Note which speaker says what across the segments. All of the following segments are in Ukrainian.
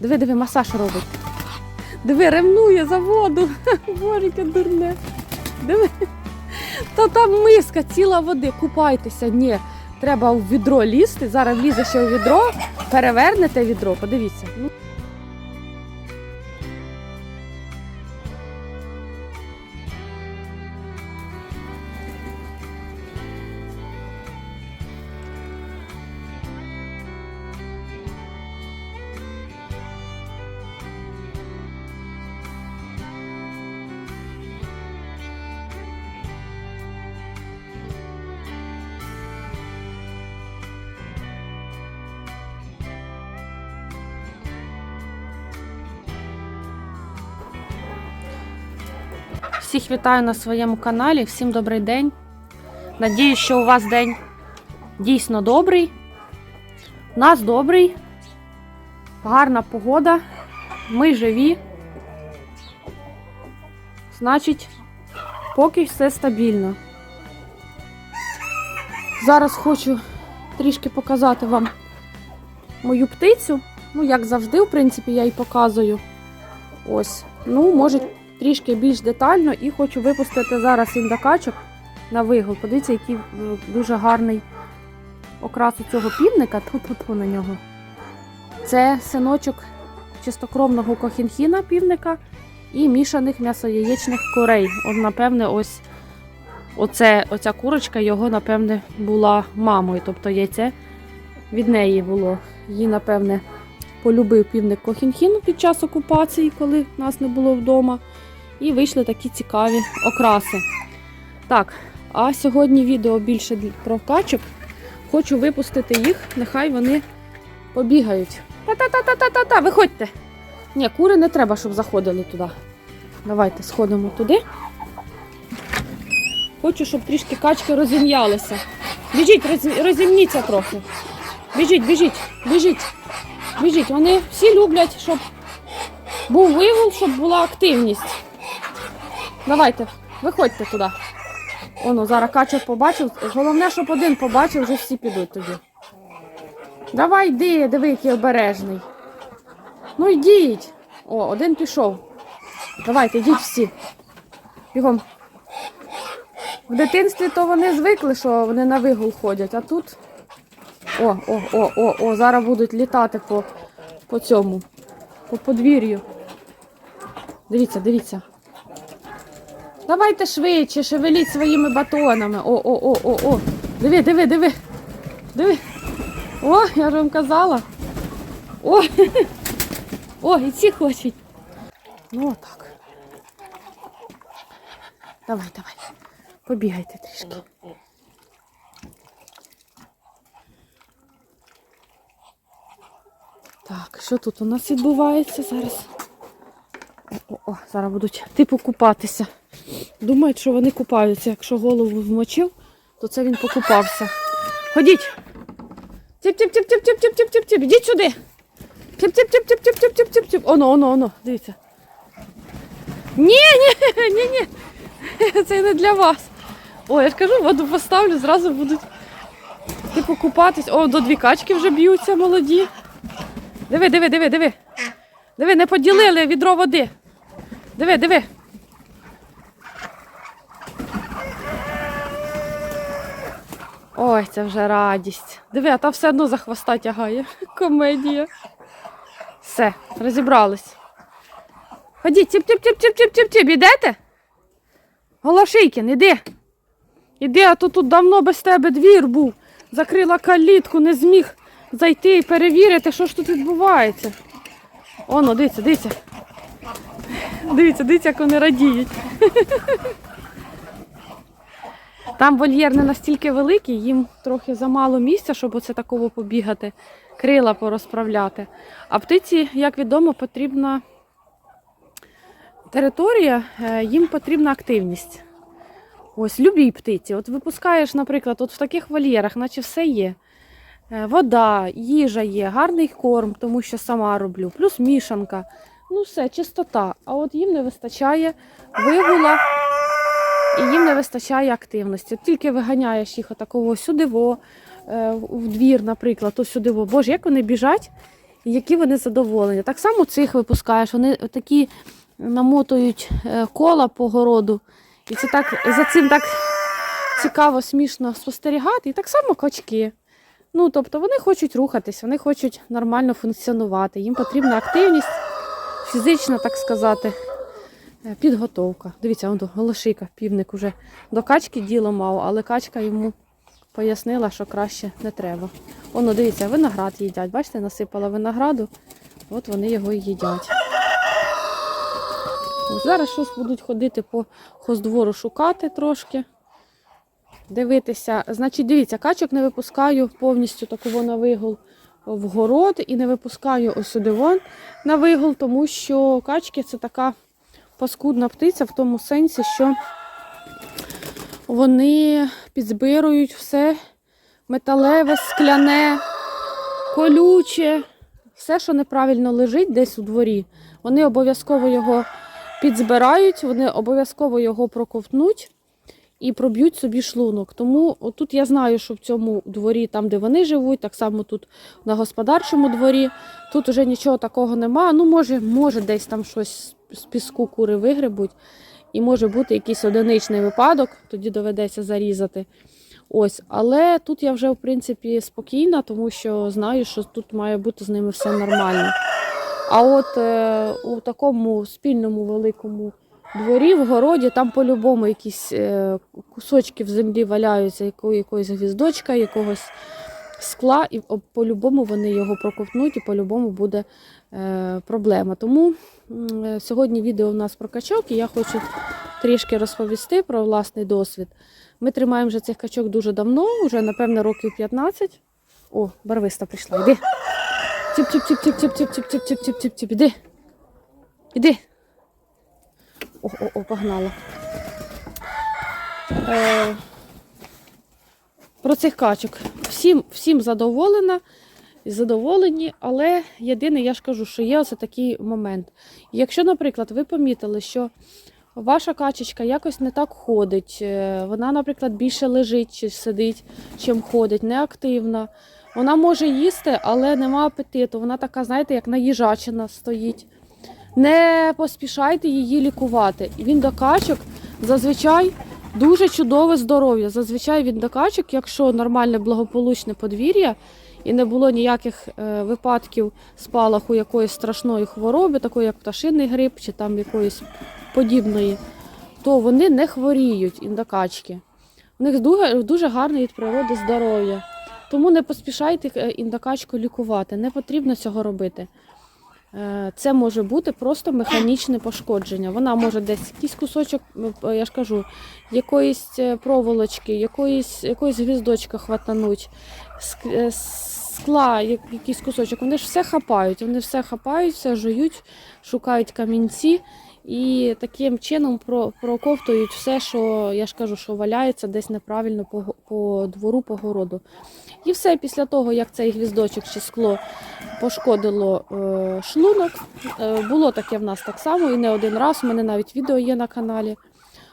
Speaker 1: Диви, диви, масаж робить. Диви, ревнує за воду. Боже, дурне. Диви. Та там миска, ціла води, купайтеся. Ні, треба в відро лізти. Зараз влізе ще у відро, перевернете відро, подивіться. Всіх вітаю на своєму каналі. Всім добрий день. Надіюсь, що у вас день дійсно добрий. У нас добрий. Гарна погода. Ми живі. Значить, поки все стабільно. Зараз хочу трішки показати вам мою птицю. Ну, як завжди, в принципі, я її показую. Ось. Ну, може, трішки більш детально і хочу випустити зараз індакачок на вигул. Подивіться, який е, дуже гарний окрас у цього півника. Тьфу-тьфу-тьфу на нього. Це синочок чистокровного кохінхіна півника і мішаних м'ясо-яєчних курей. От, напевне, ось оце, оця курочка його, напевне, була мамою. Тобто яйце від неї було. Її, напевне, полюбив півник Кохінхіну під час окупації, коли нас не було вдома. І вийшли такі цікаві окраси. Так, а сьогодні відео більше про качок. Хочу випустити їх, нехай вони побігають. Та-та-та-та-та-та, виходьте. Ні, кури не треба, щоб заходили туди. Давайте сходимо туди. Хочу, щоб трішки качки розім'ялися. Біжіть, розімніться трохи. Біжіть, біжіть, біжіть. Біжіть. Вони всі люблять, щоб був вигул, щоб була активність. Давайте, виходьте туди. Оно, зараз качок побачив. Головне, щоб один побачив, вже всі підуть тоді. Давай йди, диви, який обережний. Ну йдіть. О, один пішов. Давайте, йдіть всі. Бігом. В дитинстві то вони звикли, що вони на вигул ходять, а тут. О, о, о, о, о, зараз будуть літати по, по цьому, по подвір'ю. Дивіться, дивіться. Давайте швидше, шевеліть своїми батонами. О, о, о, о, о. Диви, диви, диви. Диви. О, я ж вам казала. О, о, і ці хочуть. Ну отак. Давай, давай. Побігайте трішки. Так, що тут у нас відбувається зараз? О-о-о, зараз будуть типу купатися. Думають, що вони купаються. Якщо голову вмочив, то це він покупався. Ходіть. Тіп-тіп-тіп-тіп-тіп-тіп-тіп-тіп. Ідіть сюди. Тіп-тіп-тіп-тіп-тіп-тіп-тіп. Оно, оно, оно. Дивіться. Ні, ні, ні, ні. Це не для вас. О, я ж кажу, воду поставлю, зразу будуть типу купатись. О, до дві качки вже б'ються молоді. Диви, диви, диви, диви. Диви, не поділили відро води. Диви, диви. Ой, це вже радість. Диви, а та все одно за хвоста тягає. Комедія. Все, розібрались. Ходіть, тіп тіп тіп тіп тіп тіп тіп ідете? Голошийкін, іди. Іди, а то тут давно без тебе двір був. Закрила калітку, не зміг зайти і перевірити, що ж тут відбувається. Оно, дивіться, дивіться. Дивіться, дивіться, як вони радіють. Там вольєр не настільки великий, їм трохи замало місця, щоб оце такого побігати, крила порозправляти. А птиці, як відомо, потрібна територія, е, їм потрібна активність. Ось любій птиці. От випускаєш, наприклад, от в таких вольєрах, наче все є. Е, Вода, їжа є, гарний корм, тому що сама роблю, плюс мішанка. Ну все, чистота. А от їм не вистачає вигула і їм не вистачає активності. Тільки виганяєш їх отакого сюдиво, е, в двір, наприклад, то сюдиво. Боже, як вони біжать, які вони задоволені. Так само цих випускаєш, вони такі намотують е, кола по городу. І це так, за цим так цікаво, смішно спостерігати. І так само качки. Ну, тобто вони хочуть рухатись, вони хочуть нормально функціонувати. Їм потрібна активність, фізична, так сказати, підготовка. Дивіться, он голошика, півник уже до качки діло мав, але качка йому пояснила, що краще не треба. Воно, дивіться, виноград їдять. Бачите, насипала винограду, от вони його і їдять. Зараз щось будуть ходити по хоздвору шукати трошки. Дивитися. Значить, дивіться, качок не випускаю повністю такого на вигул в город і не випускаю ось сюди вон на вигул, тому що качки це така паскудна птиця в тому сенсі, що вони підзбирують все металеве, скляне, колюче, все, що неправильно лежить десь у дворі. Вони обов'язково його підзбирають, вони обов'язково його проковтнуть і проб'ють собі шлунок. Тому тут я знаю, що в цьому дворі, там, де вони живуть, так само тут на господарчому дворі, тут вже нічого такого немає. Ну, може, може десь там щось з піску кури вигребуть. І може бути якийсь одиничний випадок, тоді доведеться зарізати. Ось, але тут я вже в принципі спокійна, тому що знаю, що тут має бути з ними все нормально. А от е, у такому спільному великому дворі, в городі, там по-любому якісь е, кусочки в землі валяються, яко, якоїсь гвіздочка, якогось скла, і по-любому вони його проковтнуть, і по-любому буде проблема. Тому е, сьогодні відео у нас про качок, і я хочу трішки розповісти про власний досвід. Ми тримаємо вже цих качок дуже давно, вже, напевно, років 15. О, барвиста прийшла. Іди. Тіп-тіп-тіп-тіп-тіп-тіп-тіп-тіп-тіп-тіп. Іди. Іди. О, о, о, погнала. Е, про цих качок. Всім, всім задоволена, задоволені, але єдине, я ж кажу, що є ось такий момент. Якщо, наприклад, ви помітили, що ваша качечка якось не так ходить, е, вона, наприклад, більше лежить чи сидить, чим ходить, неактивна. Вона може їсти, але нема апетиту. Вона така, знаєте, як наїжачена стоїть. Не поспішайте її лікувати. Він до качок зазвичай дуже чудове здоров'я. Зазвичай він до качок, якщо нормальне благополучне подвір'я і не було ніяких е, випадків спалаху якоїсь страшної хвороби, такої як пташиний грип чи там якоїсь подібної, то вони не хворіють індокачки. У них дуже, дуже гарне від природи здоров'я. Тому не поспішайте е, індокачку лікувати. Не потрібно цього робити. Е, Це може бути просто механічне пошкодження. Вона може десь якийсь кусочок, я ж кажу, якоїсь проволочки, якоїсь, якоїсь гвіздочка хватануть, скла, як- якийсь кусочок. Вони ж все хапають, вони все хапають, все жують, шукають камінці і таким чином про- проковтують все, що я ж кажу, що валяється десь неправильно по, по двору, по городу. І все після того, як цей гвіздочок чи скло пошкодило е, шлунок. Е, було таке в нас так само і не один раз. У мене навіть відео є на каналі.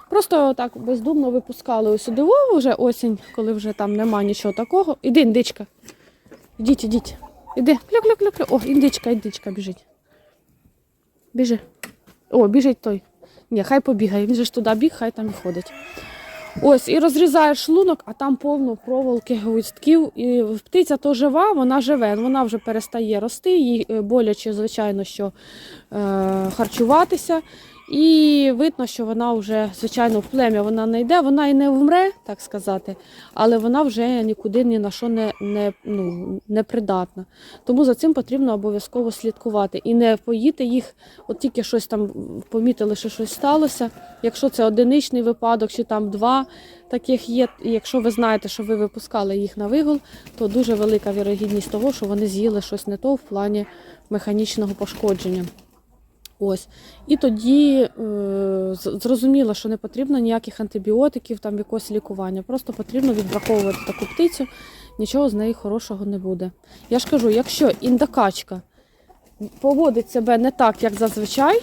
Speaker 1: Просто так бездумно випускали ось сюди вже осінь, коли вже там нема нічого такого. Іди, індичка. Ідіть, ідіть. Іди. Кля-кля-кля-кля. О, індичка, індичка біжить. Біжи. О, біжить той. Ні, хай побігає. Він же ж туди біг, хай там і ходить. Ось, і розрізаєш шлунок, а там повно проволоки, гвоздків. І птиця то жива, вона живе, вона вже перестає рости, їй е, боляче, звичайно, що е, харчуватися. І видно, що вона вже, звичайно, в плем'я вона не йде, вона і не вмре, так сказати, але вона вже нікуди ні на що не, не, ну, не придатна. Тому за цим потрібно обов'язково слідкувати і не поїти їх, от тільки щось там помітили, що щось сталося. Якщо це одиничний випадок, чи там два таких є, якщо ви знаєте, що ви випускали їх на вигул, то дуже велика вірогідність того, що вони з'їли щось не то в плані механічного пошкодження. Ось. І тоді е, з- зрозуміло, що не потрібно ніяких антибіотиків, там якогось лікування. Просто потрібно відбраковувати таку птицю, нічого з неї хорошого не буде. Я ж кажу, якщо індокачка поводить себе не так, як зазвичай,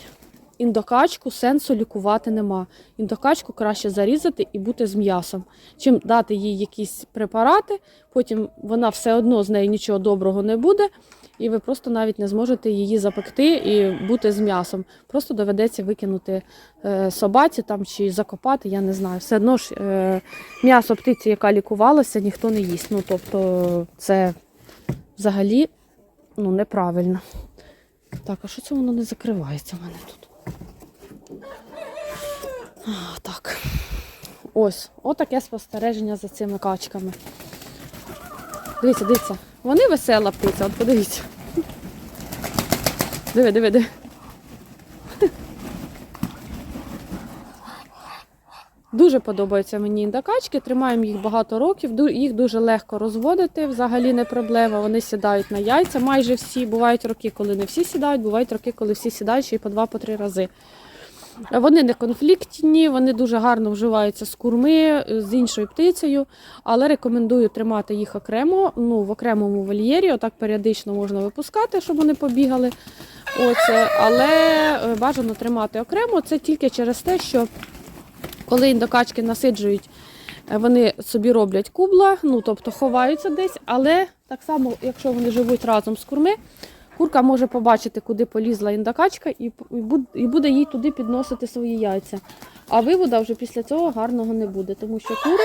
Speaker 1: індокачку сенсу лікувати нема. Індокачку краще зарізати і бути з м'ясом, чим дати їй якісь препарати, потім вона все одно з неї нічого доброго не буде. І ви просто навіть не зможете її запекти і бути з м'ясом. Просто доведеться викинути е, собаці там чи закопати, я не знаю. Все одно ж е, м'ясо птиці, яка лікувалася, ніхто не їсть. Ну тобто це взагалі ну, неправильно. Так, а що це воно не закривається в мене тут? А, так. Ось, отаке спостереження за цими качками. Дивіться, дивіться. Вони весела птиця, от подивіться. Диви, диви, диви. Дуже подобаються мені індакачки, тримаємо їх багато років, їх дуже легко розводити, взагалі не проблема. Вони сідають на яйця, майже всі. Бувають роки, коли не всі сідають, бувають роки, коли всі сідають ще й по два-по три рази. Вони не конфліктні, вони дуже гарно вживаються з курми, з іншою птицею, але рекомендую тримати їх окремо, ну, в окремому вольєрі, отак періодично можна випускати, щоб вони побігали. Оце. Але е, бажано тримати окремо. Це тільки через те, що коли індокачки насиджують, е, вони собі роблять кубла, ну тобто ховаються десь, але так само, якщо вони живуть разом з курми, курка може побачити, куди полізла індокачка, і, буде їй туди підносити свої яйця. А вивода вже після цього гарного не буде, тому що кури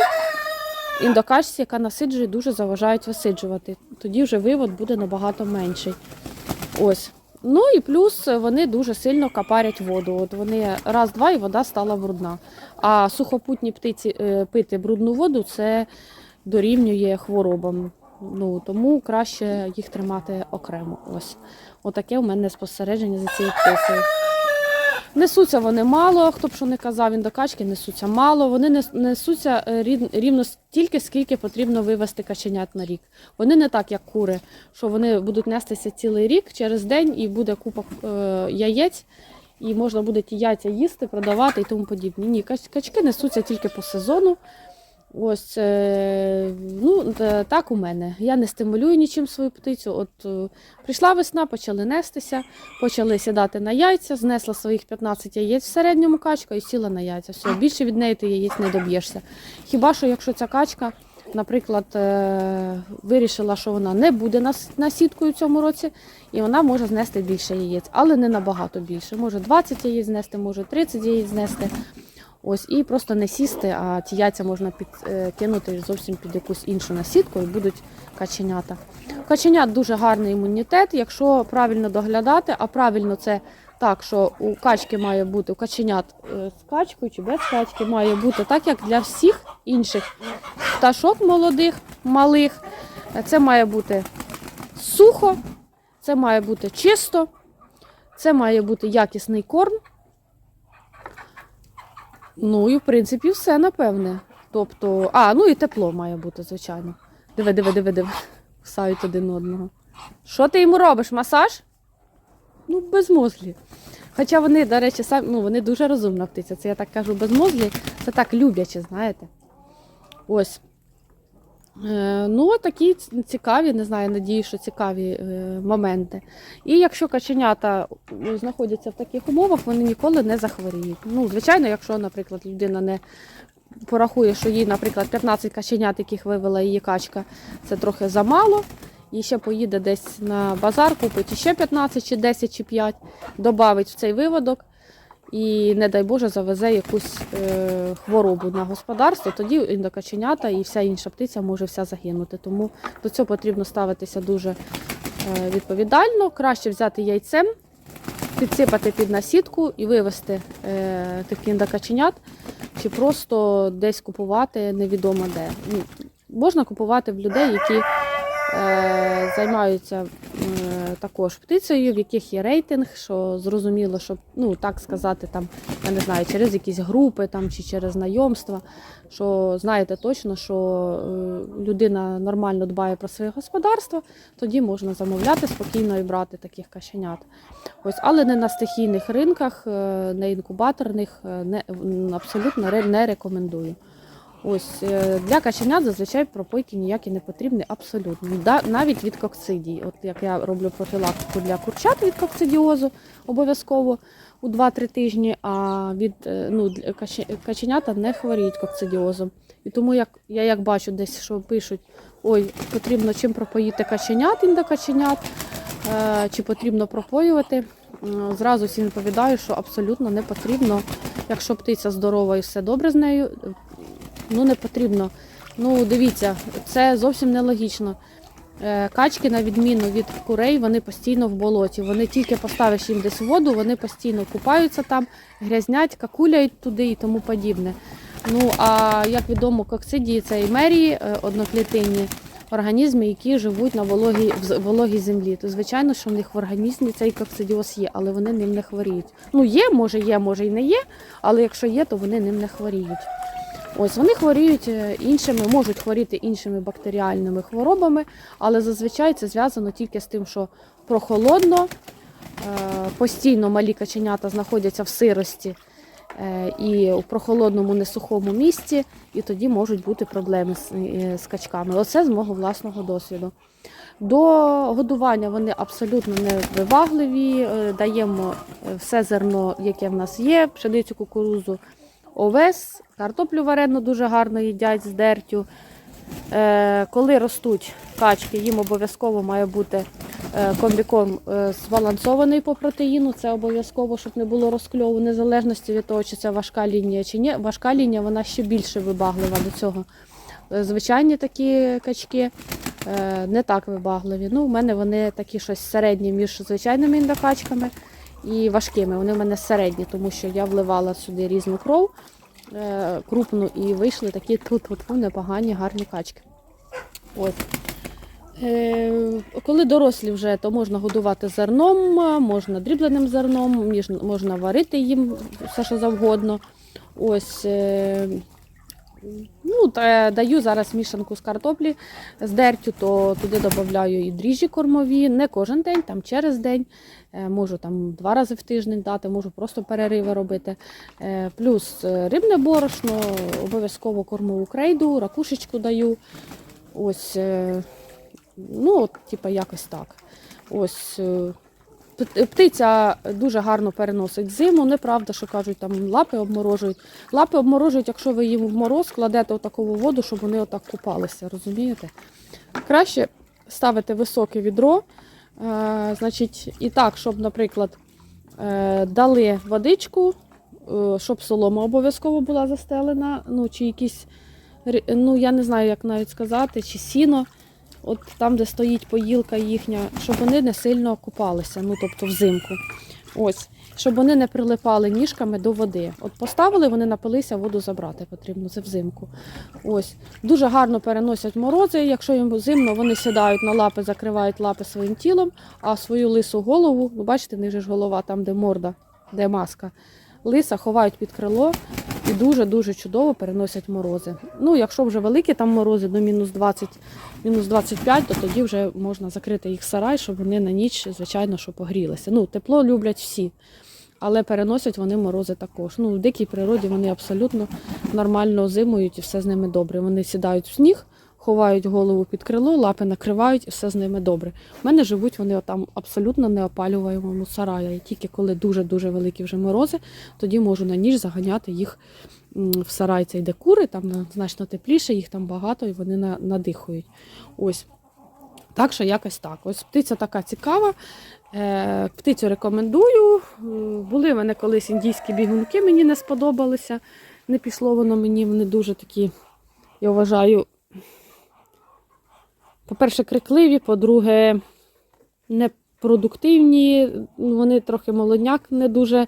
Speaker 1: індокачці, яка насиджує, дуже заважають висиджувати. Тоді вже вивод буде набагато менший. Ось. Ну і плюс вони дуже сильно капарять воду. От вони раз-два і вода стала брудна. А сухопутні птиці е, пити брудну воду це дорівнює хворобам. Ну тому краще їх тримати окремо. Ось отаке у мене спостереження за цією птицею. Несуться вони мало, хто б що не казав, він до качки несуться мало. Вони несуться е, рівно стільки, скільки потрібно вивести каченят на рік. Вони не так, як кури, що вони будуть нестися цілий рік через день і буде купа е, яєць, і можна буде ті яйця їсти, продавати і тому подібне. Ні, кач- качки несуться тільки по сезону. Ось е, ну, та- так у мене. Я не стимулюю нічим свою птицю. От е, прийшла весна, почали нестися, почали сідати на яйця, знесла своїх 15 яєць в середньому качка і сіла на яйця. Все, більше від неї ти яєць не доб'єшся. Хіба що якщо ця качка, наприклад, е, вирішила, що вона не буде нас- насідкою в цьому році, і вона може знести більше яєць, але не набагато більше. Може 20 яєць знести, може 30 яєць знести. Ось і просто не сісти, а ті яйця можна підкинути зовсім під якусь іншу насідку і будуть каченята. Каченят дуже гарний імунітет, якщо правильно доглядати, а правильно це так, що у качки має бути, у каченят е, з качкою чи без качки має бути так, як для всіх інших пташок молодих, малих. Е, Це має бути сухо, це має бути чисто, це має бути якісний корм. Ну і в принципі все, напевне. Тобто, а, ну і тепло має бути, звичайно. Диви, диви, диви, диви. Кусають один одного. Що ти йому робиш? Масаж? Ну, безмозлі. Хоча вони, до речі, самі, ну, вони дуже розумна птиця. Це я так кажу безмозлі, це так любляче, знаєте. Ось. Е, ну, такі цікаві, не знаю, надію, що цікаві е, моменти. І якщо каченята знаходяться в таких умовах, вони ніколи не захворіють. Ну, звичайно, якщо, наприклад, людина не порахує, що їй, наприклад, 15 каченят, яких вивела її качка, це трохи замало. І ще поїде десь на базар, купить ще 15, чи 10, чи 5, додавить в цей виводок і, не дай Боже, завезе якусь е, хворобу на господарство, тоді індокаченята і вся інша птиця може вся загинути. Тому до цього потрібно ставитися дуже е, відповідально. Краще взяти яйцем, підсипати під насідку і вивезти е, тих індокаченят, чи просто десь купувати невідомо де. Ну, можна купувати в людей, які е, займаються е, також птицею, в яких є рейтинг, що зрозуміло, що ну так сказати, там я не знаю, через якісь групи там чи через знайомства, що знаєте точно, що е, людина нормально дбає про своє господарство, тоді можна замовляти спокійно і брати таких кашенят. Ось, але не на стихійних ринках, е, не інкубаторних, е, не абсолютно не рекомендую. Ось е, для каченят зазвичай пропойки ніякі не потрібні абсолютно. Да, навіть від кокцидій. От як я роблю профілактику для курчат від кокцидіозу обов'язково у 2-3 тижні, а від е, ну, каченята не хворіють кокцидіозом. І тому як я як бачу десь, що пишуть, ой, потрібно чим пропоїти каченят, індокаченят, е, чи потрібно пропоювати. Зразу всім відповідаю, що абсолютно не потрібно. Якщо птиця здорова і все добре з нею, ну не потрібно. Ну, дивіться, це зовсім нелогічно. Е, Качки, на відміну від курей, вони постійно в болоті. Вони тільки поставиш їм десь воду, вони постійно купаються там, грязнять, какуляють туди і тому подібне. Ну а як відомо, коксидії це і мерії е, одноклітинні організми, які живуть на вологій, в вологій землі. То звичайно, що в них в організмі цей коксидіоз є, але вони ним не хворіють. Ну є, може є, може і не є, але якщо є, то вони ним не хворіють. Ось вони хворіють е, іншими, можуть хворіти іншими бактеріальними хворобами, але зазвичай це зв'язано тільки з тим, що прохолодно, е, постійно малі каченята знаходяться в сирості е, і у прохолодному несухому місці, і тоді можуть бути проблеми з, качками. Оце з мого власного досвіду. До годування вони абсолютно не вивагливі. е, Даємо все зерно, яке в нас є, пшеницю, кукурузу, овес, картоплю варену дуже гарно їдять з дертю. Е, Коли ростуть качки, їм обов'язково має бути е, комбікорм е, збалансований по протеїну. Це обов'язково, щоб не було розкльову, незалежності від того, чи це важка лінія чи ні. Важка лінія вона ще більше вибаглива до цього. Звичайні такі качки не так вибагливі. Ну, у мене вони такі щось середні між звичайними індокачками і важкими. Вони в мене середні, тому що я вливала сюди різну кров е, крупну і вийшли такі тут непогані, гарні качки. От. Е, коли дорослі вже, то можна годувати зерном, можна дрібленим зерном, можна варити їм все, що завгодно. Ось, е, ну, та, даю зараз мішанку з картоплі з дертю, то туди додаю і дріжджі кормові, не кожен день, там через день. Е, Можу там два рази в тиждень дати, можу просто перериви робити. Е, Плюс е, рибне борошно, обов'язково кормову крейду, ракушечку даю. Ось, е, ну, от, типа, якось так. Ось. Пт- Птиця дуже гарно переносить зиму. Неправда, що кажуть, там лапи обморожують. Лапи обморожують, якщо ви їм в мороз кладете отаку воду, щоб вони отак купалися, розумієте? Краще ставити високе відро, е, значить, і так, щоб, наприклад, е, дали водичку, е, щоб солома обов'язково була застелена, ну, чи якісь, ну, я не знаю, як навіть сказати, чи сіно, от там, де стоїть поїлка їхня, щоб вони не сильно купалися, ну, тобто взимку. Ось, щоб вони не прилипали ніжками до води. От поставили, вони напилися, воду забрати потрібно, це взимку. Ось. Дуже гарно переносять морози. Якщо їм зимно, вони сідають на лапи, закривають лапи своїм тілом, а свою лису голову, ну бачите, ниже ж голова, там, де морда, де маска, лиса ховають під крило і дуже-дуже чудово переносять морози. Ну, якщо вже великі там морози до мінус 20, мінус 25, то тоді вже можна закрити їх сарай, щоб вони на ніч, звичайно, що погрілися. Ну, тепло люблять всі. Але переносять вони морози також. Ну, в дикій природі вони абсолютно нормально зимують і все з ними добре. Вони сідають в сніг, ховають голову під крило, лапи накривають і все з ними добре. У мене живуть вони там абсолютно неопалюваємому сараї. І тільки коли дуже-дуже великі вже морози, тоді можу на ніч заганяти їх в сарай. Це йде кури, там значно тепліше, їх там багато і вони на- надихають. Ось. Так що якось так. Ось птиця така цікава. Е, птицю рекомендую. Були в мене колись індійські бігунки, мені не сподобалися. Не пішло воно мені, вони дуже такі, я вважаю, по-перше, крикливі, по-друге, непродуктивні. Вони трохи молодняк не дуже,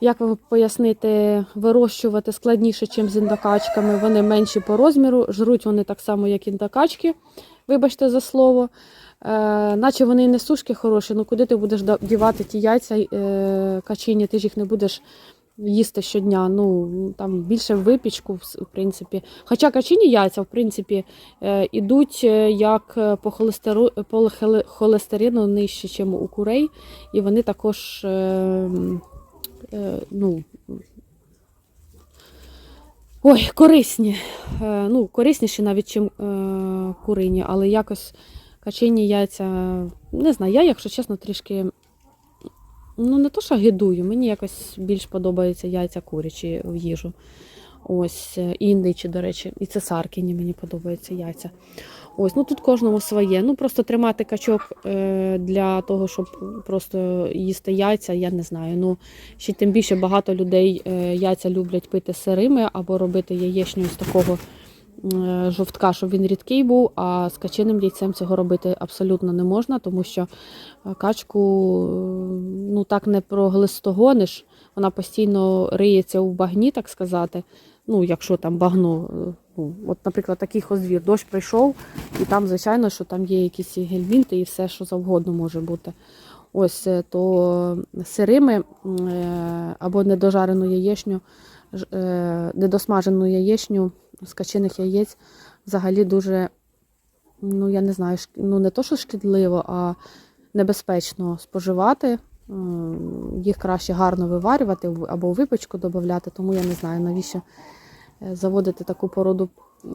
Speaker 1: як вам пояснити, вирощувати складніше, ніж з індокачками. Вони менші по розміру, жруть вони так само, як індокачки, вибачте за слово. Е, наче вони не сушки хороші, ну куди ти будеш дівати ті яйця е, качині, ти ж їх не будеш їсти щодня. Ну там більше випічку, в принципі. Хоча качині яйця, в принципі, е, ідуть е, як е, по холестеру, по холестерину нижче, ніж у курей, і вони також ну, ой, корисні. Ну, корисніші навіть, ніж курині, але якось качині яйця, не знаю, я, якщо чесно, трішки. Ну, не то, що гидую, мені якось більш подобаються яйця курячі в їжу. Ось, е, індичі, до речі, і цесаркині мені подобаються яйця. Ось, ну тут кожному своє. Ну просто тримати качок е, для того, щоб просто їсти яйця, я не знаю. Ну ще тим більше багато людей е, яйця люблять пити сирими або робити яєчню з такого жовтка, щоб він рідкий був. А з качиним яйцем цього робити абсолютно не можна, тому що качку ну так не проглистогониш. Вона постійно риється у багні, так сказати. Ну, якщо там багно, е, ну, от, наприклад, такий хозвір, дощ прийшов, і там, звичайно, що там є якісь гельмінти і все, що завгодно може бути. Ось е, то сирими е, або недожарену яєчню, недосмажену яєчню з качиних яєць взагалі дуже, ну я не знаю, ну не то, що шкідливо, а небезпечно споживати. Їх краще гарно виварювати або в випічку додати, тому я не знаю, навіщо е, заводити таку породу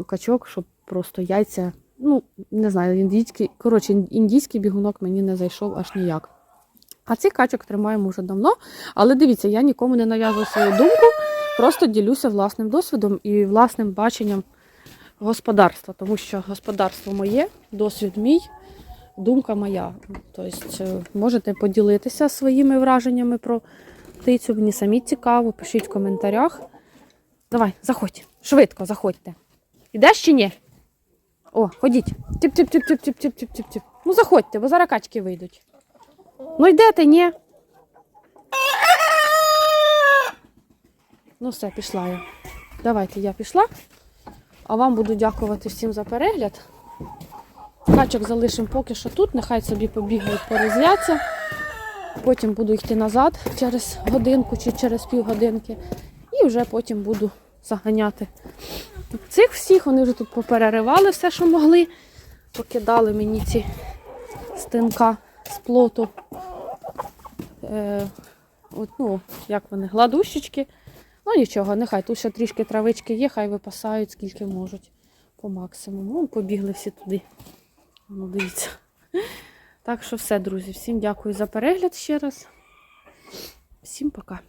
Speaker 1: качок, щоб просто яйця. Ну, не знаю, індійський, коротше, індійський бігунок мені не зайшов аж ніяк. А цих качок тримаємо вже давно. Але дивіться, я нікому не нав'язую свою думку, просто ділюся власним досвідом і власним баченням господарства, тому що господарство моє, досвід мій, думка моя. Тобто е, можете поділитися своїми враженнями про птицю. Мені самі цікаво, пишіть в коментарях. Давай, заходь, швидко заходьте. Ідеш чи ні? О, ходіть. Тип-тип-тип-тип-тип-тип-тип-тип. Ну заходьте, бо зараз качки вийдуть. Ну йдете, ні? Ну все, пішла я. Давайте я пішла. А вам буду дякувати всім за перегляд. Качок залишимо поки що тут, нехай собі побігають, порозляться. Потім буду йти назад через годинку чи через півгодинки. І вже потім буду заганяти. Цих всіх вони вже тут попереривали все, що могли. Покидали мені ці стинка з плоту. Е, от, ну, як вони, гладущечки. Ну нічого, нехай тут ще трішки травички є, хай випасають скільки можуть по максимуму. Побігли всі туди. Ну, дивіться. Так що все, друзі. Всім дякую за перегляд ще раз. Всім пока.